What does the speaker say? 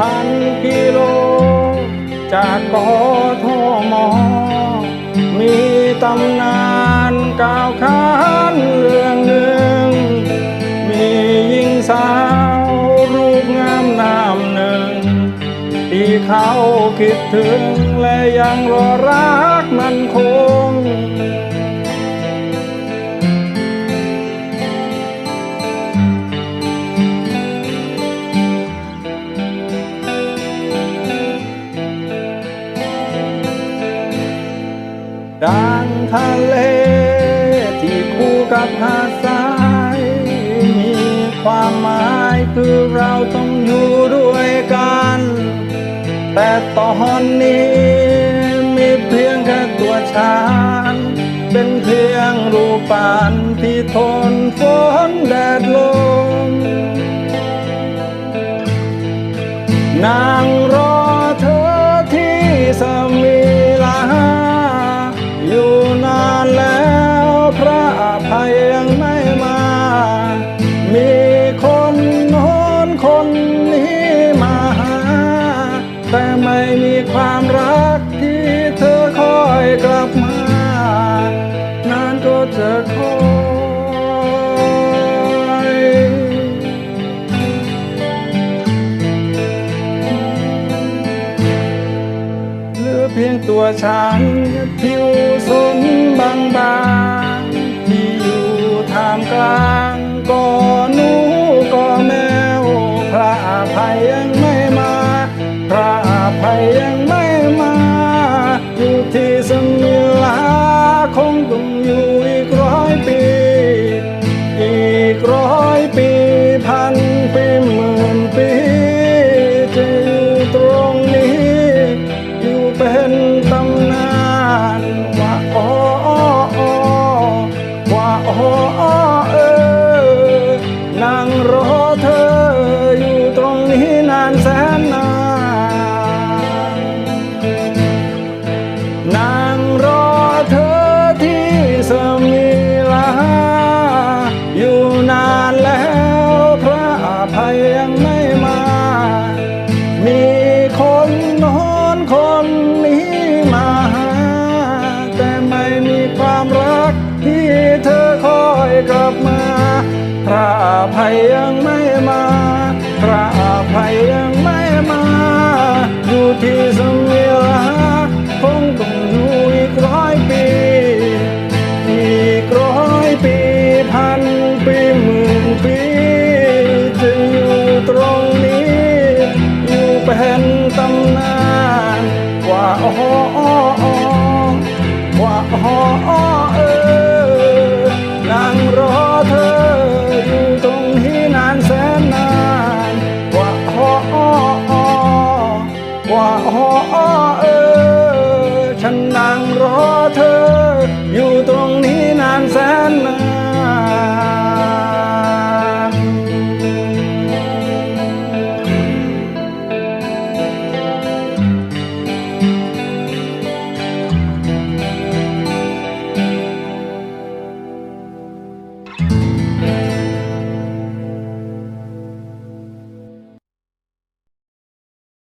พันกิโล จากกอทมอมีตำนานกล่าวขานเรื่องหนึ่ง มีหญิงสาวรูปงามนามหนึ่ง ที่เขาคิดถึงและยังรอรัก ดังทะเลที่คู่กับหาดทรายมีความหมายคือเราต้องอยู่ด้วยกัน แต่ตอนนี้มีเพียงแค่ตัวฉันเป็นเพียงรูปปั้นที่ทนฝนแดดลมนางร เพียงตัวฉัน ผิวสนบางบางๆที่อยู่ท่ามกลางก็ ยยังไม่มา มีคนนอนคนนี้มาหา แต่ไม่มีความรักที่เธอคอยกลับมา พระอภัยยังไม่มา พระอภัย Oh.